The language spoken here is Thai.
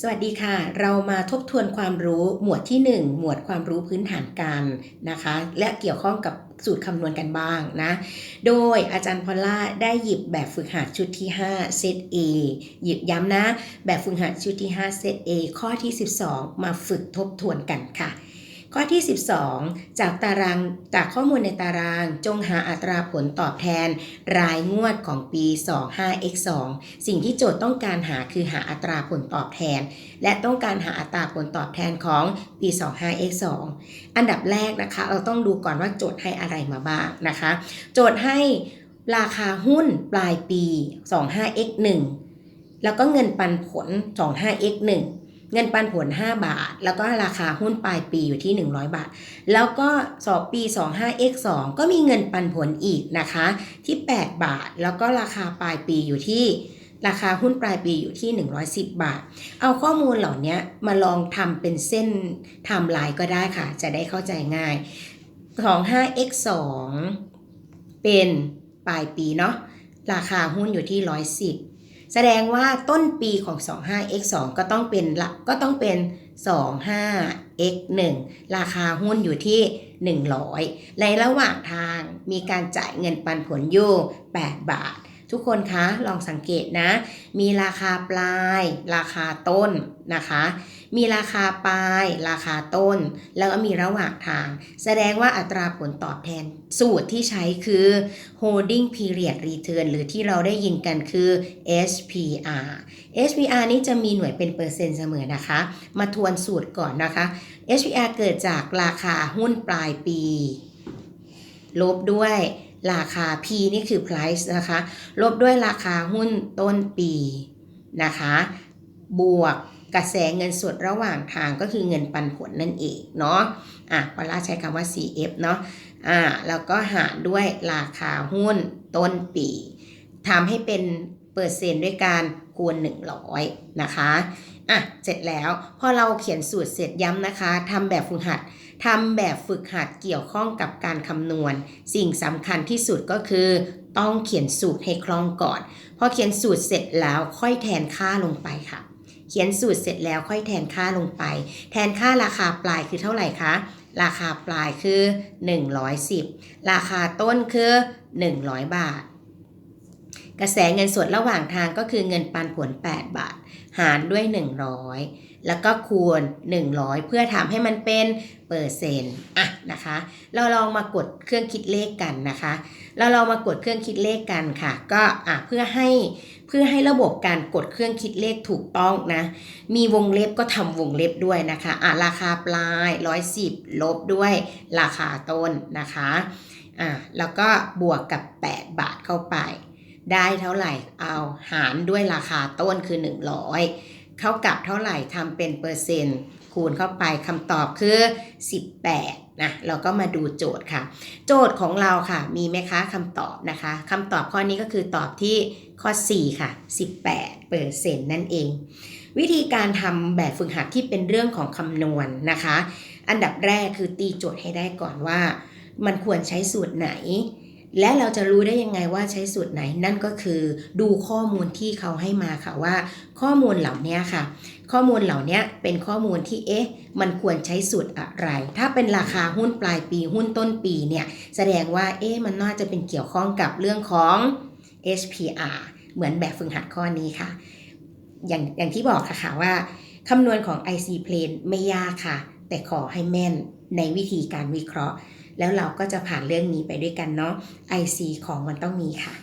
สวัสดีค่ะ เรามาทบทวนความรู้หมวดที่ 1 หมวดความรู้พื้นฐานการนะคะ และเกี่ยวข้องกับสูตรคำนวณกันบ้างนะ โดยอาจารย์พอลล่าได้หยิบแบบฝึกหัดชุดที่5เซต A หยิบย้ำนะ แบบฝึกหัดชุดที่5เซต A ข้อที่ 12 มาฝึกทบทวนกันค่ะ ข้อที่ 12 จากตารางจากข้อมูลในตารางจงหาอัตราผลตอบแทน รายงวดของปี 25x2 สิ่งที่โจทย์ต้องการหาคือหาอัตราผลตอบแทน และต้องการหาอัตราผลตอบแทนของปี 25x2 อันดับแรกนะคะ เราต้องดูก่อนว่าโจทย์ให้อะไรมาบ้างนะคะ โจทย์ให้ราคาหุ้นปลายปี 25x1 แล้วก็เงินปันผล 25x1 เงินปันผล 5 บาท แล้วก็ราคาหุ้นปลายปีอยู่ที่ 100 บาท แล้วก็สอบปี 25x2 ก็มีเงินปันผลอีกนะคะ ที่ 8 บาท แล้วก็ราคาปลายปีอยู่ที่ราคาหุ้นปลายปีอยู่ที่ 110 บาท เอาข้อมูลเหล่านี้มาลองทำเป็นเส้นไทม์ไลน์ก็ได้ค่ะ จะได้เข้าใจง่าย 25x2 เป็นปลายปีเนาะ ราคาหุ้นอยู่ที่ 110 แสดงว่าต้นปีของ 25x2 ก็ต้องเป็นละก็ต้องเป็น 25x1 ราคาหุ้นอยู่ที่ 100 ในระหว่างทางมีการจ่ายเงินปันผลอยู่ 8 บาท ทุกคนคะลองสังเกตนะ มีราคาปลาย ราคาต้นนะคะ มีราคาปลาย ราคาต้น แล้วก็มีระหว่างทาง แสดงว่าอัตราผลตอบแทนสูตรที่ใช้คือ holding period return หรือที่เราได้ยินกันคือ SPR SPR นี้จะมีหน่วยเป็นเปอร์เซ็นต์เสมอนะคะ มาทวนสูตรก่อนนะคะ SPR เกิดจากราคาหุ้นปลายปี ลบด้วย ราคา P นี่คือ price นะคะ ลบด้วยราคาหุ้นต้นปีนะคะ บวกกระแสเงินสดระหว่างทางก็คือเงินปันผลนั่นเองเนาะ อะพอล่าใช้คำว่า CF เนาะ อ่า แล้วก็หารด้วยราคาหุ้นต้นปีทำให้เป็น เปอร์เซ็นต์ด้วยการคูณ100 นะคะอะเสร็จแล้วพอเราเขียนสูตรเสร็จย้ำนะคะทำแบบฝึกหัดทำแบบฝึกหัดเกี่ยวข้องกับการคำนวณ สิ่งสำคัญที่สุดก็คือ ต้องเขียนสูตรให้คล่องก่อน พอเขียนสูตรเสร็จแล้วค่อยแทนค่าลงไปค่ะ เขียนสูตรเสร็จแล้วค่อยแทนค่าลงไป แทนค่าราคาปลายคือเท่าไหร่คะราคาปลายคือ 110 ราคาต้นคือ 100 บาท กระแสเงินสดระหว่างทางก็คือเงินปันผล 8 บาท หารด้วย 100 แล้วก็คูณ 100 เพื่อทำให้มันเป็นเปอร์เซ็นต์อะนะคะ เราลองมากดเครื่องคิดเลขกันนะคะ เราลองมากดเครื่องคิดเลขกันค่ะ ก็อะเพื่อให้เพื่อให้ระบบการกดเครื่องคิดเลขถูกต้องนะ มีวงเล็บก็ทำวงเล็บด้วยนะคะอะราคาปลาย 110 ลบด้วยราคาต้นนะคะอะแล้วก็บวกกับ 8 บาทเข้าไป ได้เท่าไหร่เอาหารด้วยราคาต้นคือ 100 เข้ากับเท่าไหร่ทำเป็นเปอร์เซ็นต์คูณเข้าไปคำตอบคือ 18นะเราก็มาดูโจทย์ค่ะ โจทย์ของเราค่ะ มีไหมคะคำตอบนะคะคำตอบข้อนี้ก็คือตอบที่ข้อ 4 ค่ะ 18เปอร์เซ็นต์นั่นเอง วิธีการทำแบบฝึกหัดที่เป็นเรื่องของคำนวณนะคะ อันดับแรกคือตีโจทย์ให้ได้ก่อนว่า มันควรใช้สูตรไหน และเราจะรู้ได้ยังไงว่าใช้สูตรไหนนั่นก็คือ ดูข้อมูลที่เขาให้มาค่ะว่า ข้อมูลเหล่านี้ค่ะ ข้อมูลเหล่านี้เป็นข้อมูลที่เอ๊ะ มันควรใช้สูตรอะไร ถ้าเป็นราคาหุ้นปลายปีหุ้นต้นปีเนี่ยแสดงว่าเอ๊ะมันน่าจะเป็นเกี่ยวข้องกับเรื่องของ HPR เหมือนแบบฝึกหัดข้อนี้ค่ะ อย่างอย่างที่บอกค่ะคะว่าคำนวณของ IC plane ไม่ยากค่ะ แต่ขอให้แม่นในวิธีการวิเคราะห์ แล้วเราก็จะผ่านเรื่องนี้ไปด้วยกันเนาะ IC ของมันต้องมีค่ะ